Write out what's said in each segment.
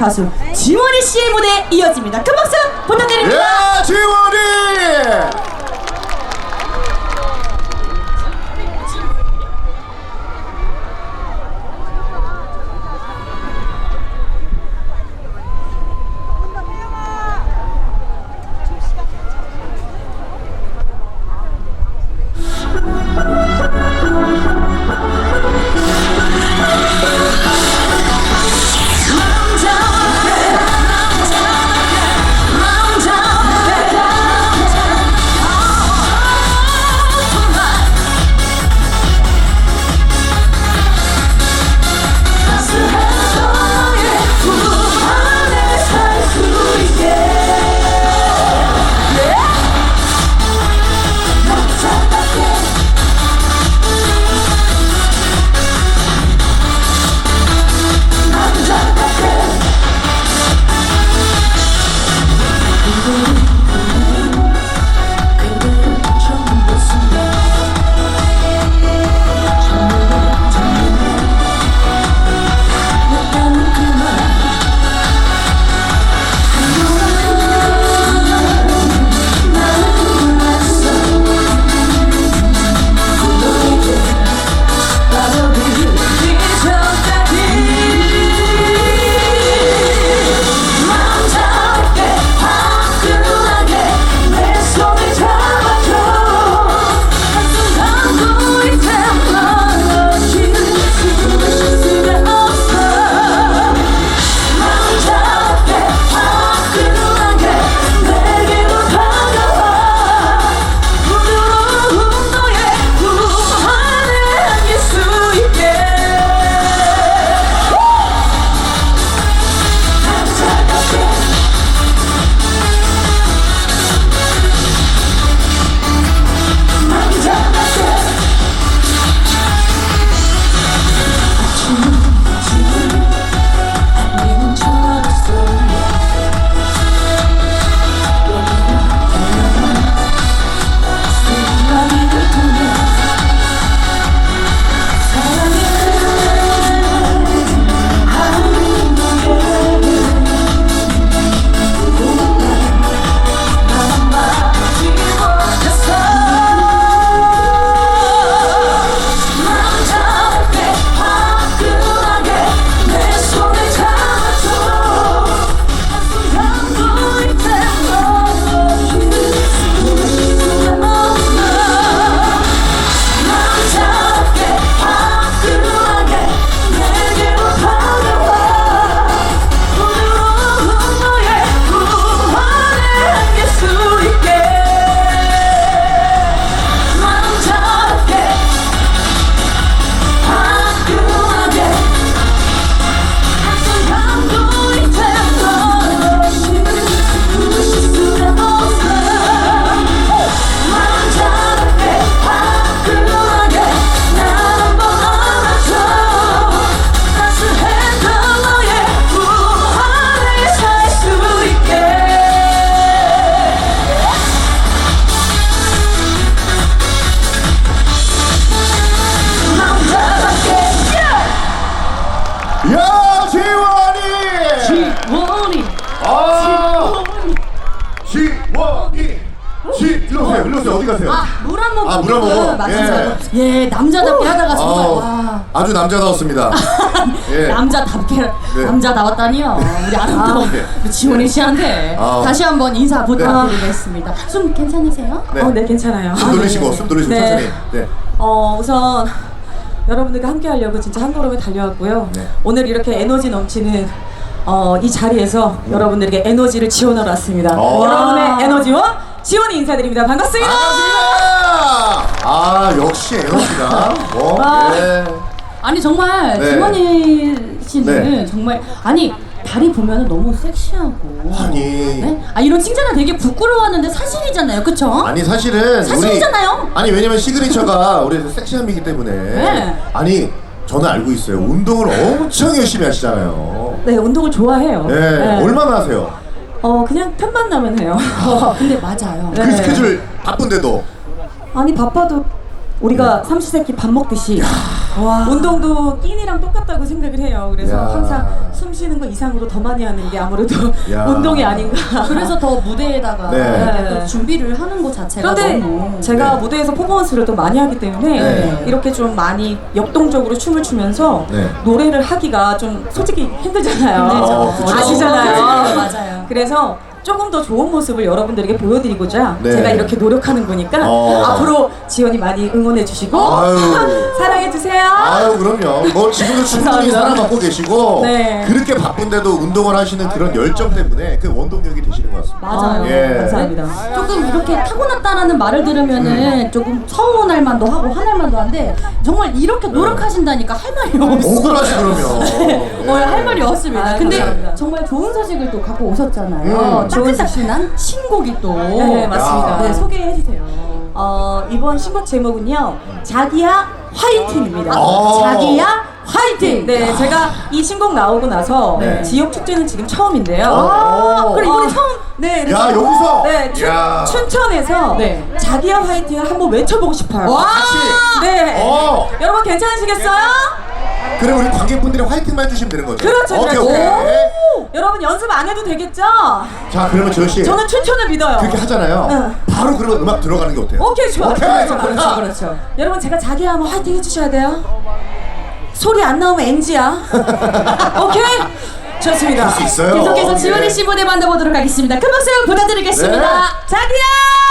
가수 지원이 씨의 무대 이어집니다. 큰 박수 부탁드립니다. 예, 지원이! 가세요? 아물 한 모금 아, 물한 모금. 맞습니다. 예. 남자답게 하다가 정말 아우, 와. 아 주 남자다웠습니다. 예. 남자답게 남자 나왔다니요. 우리 아름다운 네. 우리 지원이 씨한테 아우. 다시 한번 인사 부탁드리겠습니다. 숨 괜찮으세요? 네. 어, 네, 괜찮아요. 숨 돌리시고, 숨 돌리시고, 네. 천천히. 네. 어, 우선 여러분들과 함께 하려고 진짜 한 걸음에 달려왔고요. 네. 오늘 이렇게 에너지 넘치는 어, 이 자리에서 여러분들에게 에너지를 지원하러 왔습니다. 어. 여러분의 에너지와 지원이 인사드립니다. 반갑습니다. 반갑습니다! 아, 역시 에너지가. 뭐, 와. 예. 아니 정말 네. 지원이 씨는 네. 정말 아니 다리 보면은 너무 섹시하고 아니. 네? 아 이런 칭찬을 되게 부끄러워하는데 사실이잖아요, 그쵸? 아니 사실은 사실이잖아요. 우리 아니 왜냐면 시그니처가 우리 섹시함이기 때문에 네. 아니 저는 알고 있어요 운동을 엄청 열심히 하시잖아요 네, 운동을 좋아해요. 네, 얼마나 하세요? 어, 그냥 편만 나면 해요. 어, 근데 맞아요. 네. 그 스케줄 바쁜데도 아니, 바빠도 우리가 삼시세끼 밥 먹듯이 와. 운동도 끼니랑 똑같다고 생각을 해요. 그래서 야. 항상 숨 쉬는 거 이상으로 더 많이 하는 게 아무래도 야. 운동이 아닌가. 그래서 더 무대에다가 네. 또 준비를 하는 것 자체가 그런데 너무 제가 네. 무대에서 퍼포먼스를 또 많이 하기 때문에 네. 이렇게 좀 많이 역동적으로 춤을 추면서 네. 노래를 하기가 좀 솔직히 힘들잖아요. 힘들죠. 어, 그쵸. 아시잖아요. 네, 맞아요. 그래서 조금 더 좋은 모습을 여러분들에게 보여드리고자 네. 제가 이렇게 노력하는 거니까 어. 앞으로 지원이 많이 응원해 주시고 아유. 사랑해 주세요. 아유 그럼요. 뭐 지금도 충분히 감사합니다. 사랑받고 계시고 네. 그렇게 바쁜데도 운동을 하시는 그런 열정 때문에 그 원동력이 되시는 것 같습니다. 맞아요. 예. 감사합니다. 조금 이렇게 타고났다라는 말을 들으면은 조금 서운할 만도 하고 화날 만도 한데 정말 이렇게 노력하신다니까 할 말이 없어. 억울하시 그러면. 예. 어, 할 말이 없습니다. 아, 근데 감사합니다. 정말 좋은 소식을 또 갖고 오셨잖아요. 음. 따끈따끈한 신곡이 또. 네, 맞습니다. 야. 네, 소개해 주세요. 어, 이번 신곡 제목은요. 자기야 화이팅입니다. 어. 자기야 화이팅! 네, 제가 이 신곡 나오고 나서 네. 지역 축제는 지금 처음인데요. 어. 그리고 이번에 어. 처음 네, 야, 여기서? 네, 춘, 야. 춘천에서 네. 자기야 화이팅을 한번 외쳐보고 싶어요. 와! 같이. 네. 어. 여러분 괜찮으시겠어요? 그럼 우리 관객분들이 화이팅만 해주시면 되는 거죠? 그렇죠, 오케이 그렇죠. 오케이. 여러분 연습 안 해도 되겠죠? 자 그러면 저 씨. 저는 춘천을 믿어요. 그렇게 하잖아요. 응. 바로 그러면 음악 들어가는 게 어때요? 오케이 좋아. 오케이. 그렇죠, 그렇죠, 그렇죠. 여러분 제가 자기야 한번 화이팅 해주셔야 돼요. 소리 안 나오면 NG야. 오케이. 좋습니다. 할수 있어요. 계속해서 예. 지원이 씨 무대 만나보도록 하겠습니다. 큰 박수 부탁드리겠습니다. 네. 자기야.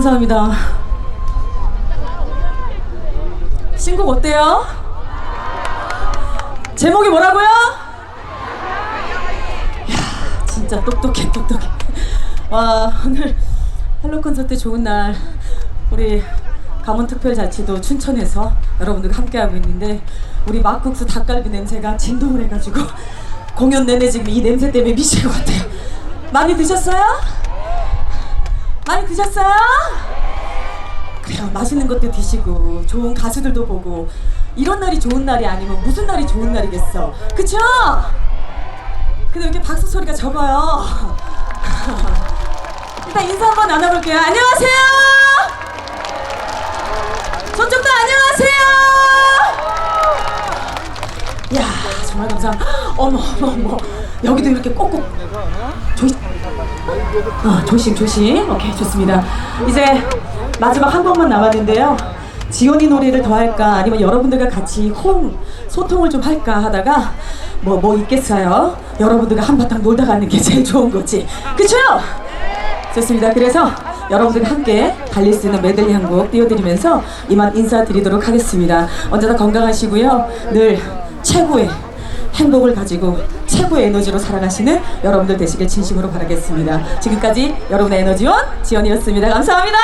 감사합니다. 신곡 어때요? 제목이 뭐라고요? 이야, 진짜 똑똑해, 똑똑해. 와, 오늘 헬로 콘서트 좋은 날 우리 강원특별자치도 춘천에서 여러분들과 함께하고 있는데 우리 막국수 닭갈비 냄새가 진동을 해가지고 공연 내내 지금 이 냄새 때문에 미칠 것 같아요. 많이 드셨어요? 많이 드셨어요? 그래요. 맛있는 것도 드시고 좋은 가수들도 보고 이런 날이 좋은 날이 아니면 무슨 날이 좋은 날이겠어. 그쵸? 근데 왜 이렇게 박수 소리가 적어요? 일단 인사 한번 나눠볼게요. 안녕하세요. 저쪽도 안녕하세요. 야 정말 감사합니다. 어머 어머 어머 여기도 이렇게 꼭꼭 조심. 아 조심 조심. 오케이 좋습니다. 이제 마지막 한 번만 남았는데요. 지원이 노래를 더 할까 아니면 여러분들과 같이 호응 소통을 좀 할까 하다가 뭐 뭐 있겠어요. 여러분들과 한바탕 놀다 가는 게 제일 좋은 거지. 그쵸? 좋습니다. 그래서 여러분들과 함께 달릴 수 있는 메들리 한 곡 띄워드리면서 이만 인사드리도록 하겠습니다. 언제나 건강하시고요. 늘 최고의 행복을 가지고 최고의 에너지로 살아가시는 여러분들 되시길 진심으로 바라겠습니다. 지금까지 여러분의 에너지원 지연이었습니다. 감사합니다.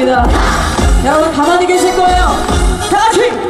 감사합니다. 여러분 가만히 계실 거예요. 다 같이.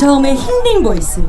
저음의 힐링 보이스